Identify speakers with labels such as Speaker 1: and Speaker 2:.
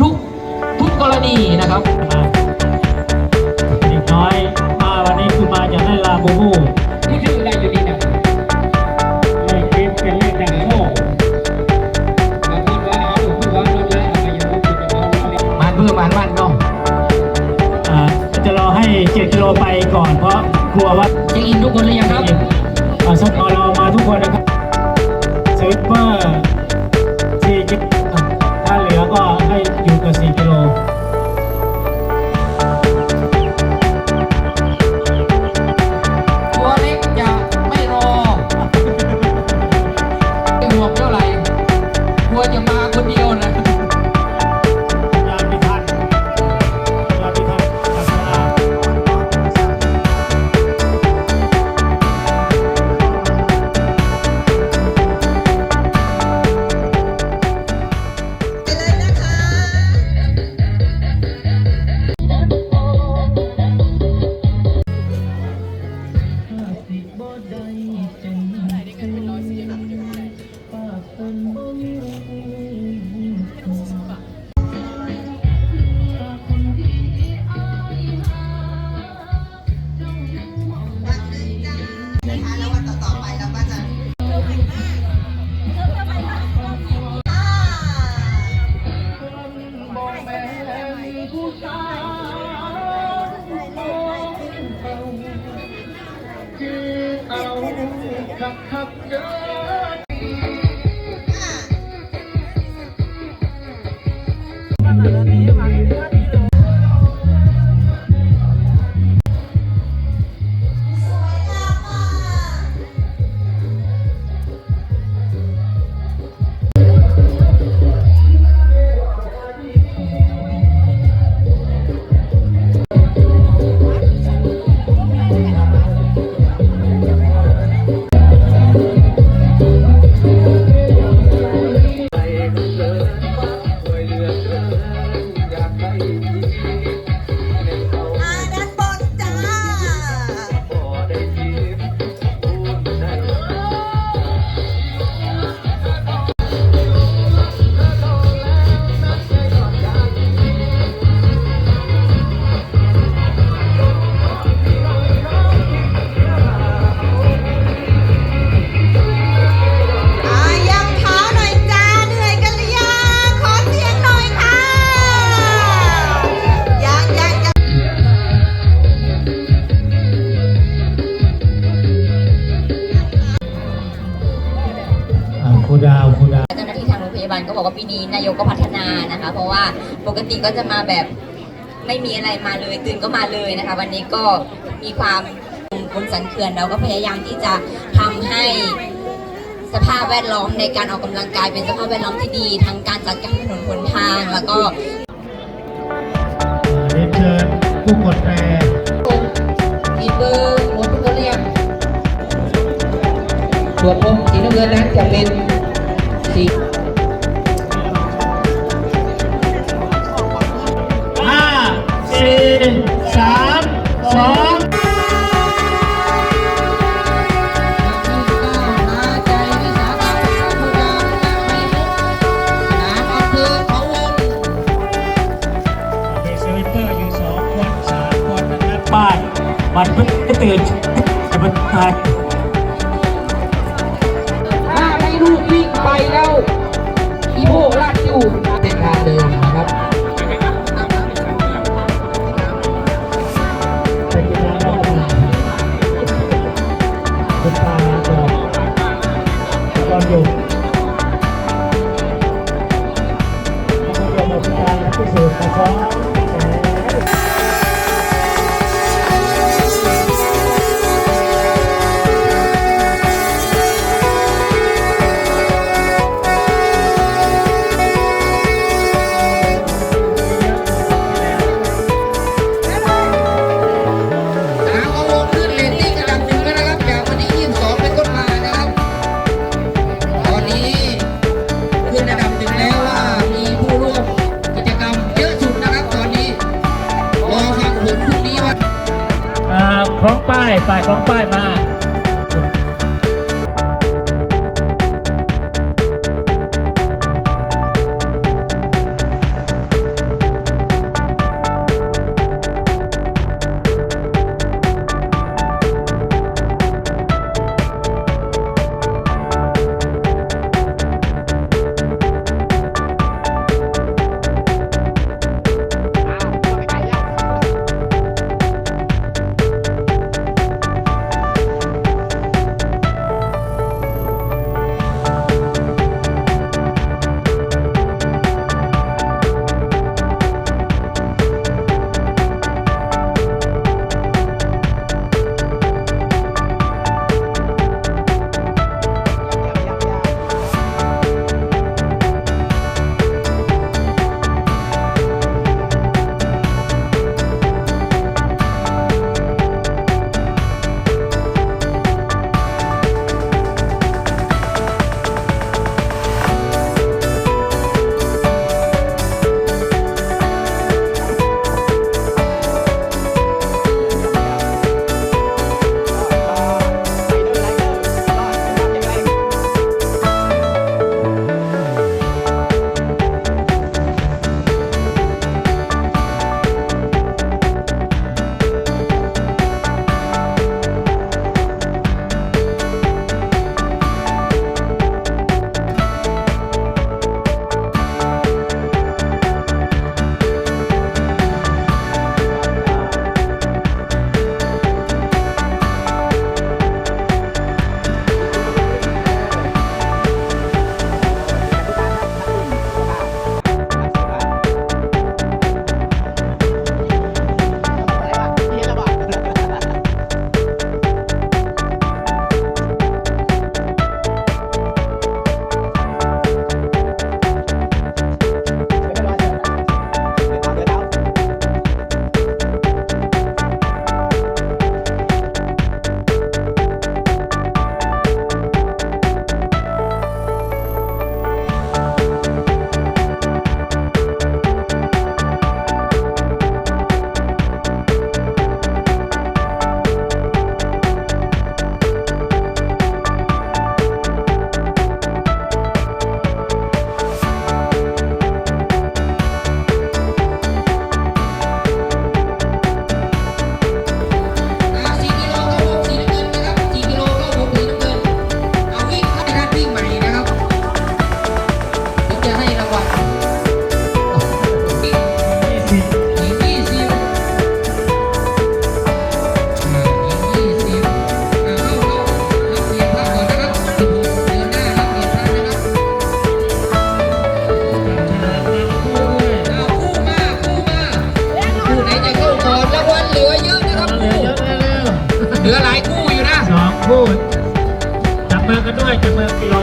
Speaker 1: ทุกทุกกรณีนะครับ
Speaker 2: เด็กน้อยมาวันนี้คือมาจากให้ลาบูบู
Speaker 1: ผู้ชื่ออะไรอยู่นี่นะ
Speaker 2: เลขคิดเป็นเลขดังโชค
Speaker 1: บางคนว่าเอาผู้ว่ารถแล้วเอาไปยังรถคุณจะเอารถเล็กมันเพื่อมันมันเนาะ
Speaker 2: อ่าจะรอให้7กิโลไปก่อนเพราะกลัวว่า
Speaker 1: เช็คอินทุกคนหรือยังครับ
Speaker 2: อ่าสปอรอมาทุกคนนะครับสวิปเปอร์ อ่า
Speaker 1: ล
Speaker 2: ก็บ
Speaker 3: อก
Speaker 2: ว่า
Speaker 4: ปีนี้นายกก็พัฒนานะคะ เพราะว่าปกติก็จะมาแบบไม่มีอะไรมาเลยตื่นก็มาเลยนะคะ วันนี้ก็มีความบนสันเขื่อนเราก็พยายามที่จะทำให้สภาพแวดล้อมในการออกกำลังกายเป็นสภาพแวดล้อมที่ดีทั้งการจัดการถนนหนทางแล้วก็
Speaker 2: เรียนเชิญผู้กดแตร
Speaker 1: มันเพิ่ง
Speaker 2: ไม่ตื่นแต่มันตาย
Speaker 1: ถ้าให้ลูกวิ่งไปแล้วอีโบลัดอยู่เส้นทางเดิม
Speaker 2: ล้องป้ายป้ายคล้องป้ายมา
Speaker 1: sebut kedua, kedua?